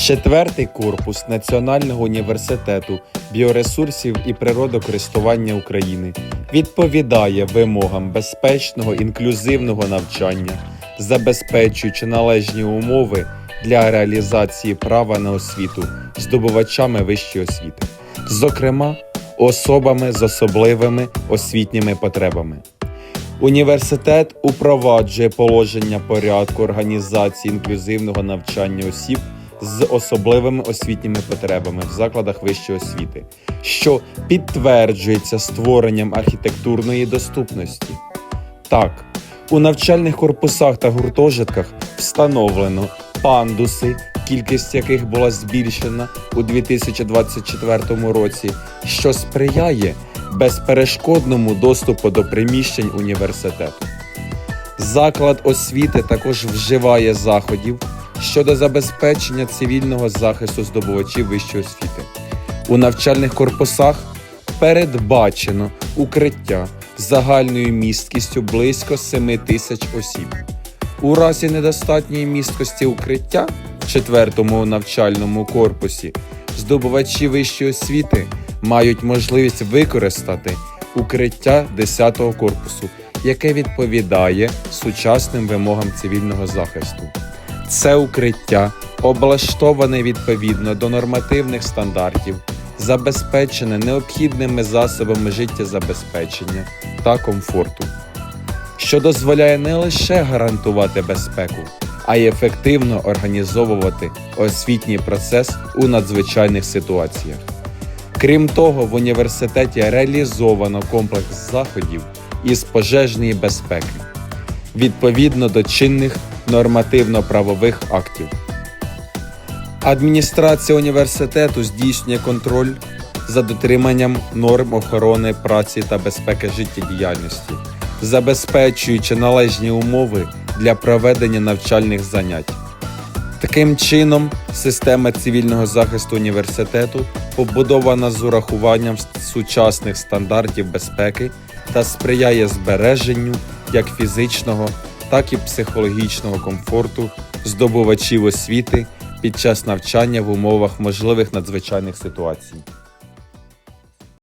Четвертий корпус Національного університету біоресурсів і природокористування України відповідає вимогам безпечного інклюзивного навчання, забезпечуючи належні умови для реалізації права на освіту здобувачами вищої освіти, зокрема особами з особливими освітніми потребами. Університет упроваджує положення порядку організації інклюзивного навчання осіб з особливими освітніми потребами в закладах вищої освіти, що підтверджується створенням архітектурної доступності. Так, у навчальних корпусах та гуртожитках встановлено пандуси, кількість яких була збільшена у 2024 році, що сприяє безперешкодному доступу до приміщень університету. Заклад освіти також вживає заходів щодо забезпечення цивільного захисту здобувачів вищої освіти. У навчальних корпусах передбачено укриття загальною місткістю близько 7 тисяч осіб. У разі недостатньої місткості укриття в четвертому навчальному корпусі здобувачі вищої освіти мають можливість використати укриття 10-го корпусу, яке відповідає сучасним вимогам цивільного захисту. Це укриття облаштоване відповідно до нормативних стандартів, забезпечене необхідними засобами життєзабезпечення та комфорту, що дозволяє не лише гарантувати безпеку, а й ефективно організовувати освітній процес у надзвичайних ситуаціях. Крім того, в університеті реалізовано комплекс заходів із пожежної безпеки відповідно до чинних нормативно-правових актів. Адміністрація університету здійснює контроль за дотриманням норм охорони праці та безпеки життєдіяльності, забезпечуючи належні умови для проведення навчальних занять. Таким чином, система цивільного захисту університету побудована з урахуванням сучасних стандартів безпеки та сприяє збереженню як фізичного, так і психологічного комфорту здобувачів освіти під час навчання в умовах можливих надзвичайних ситуацій.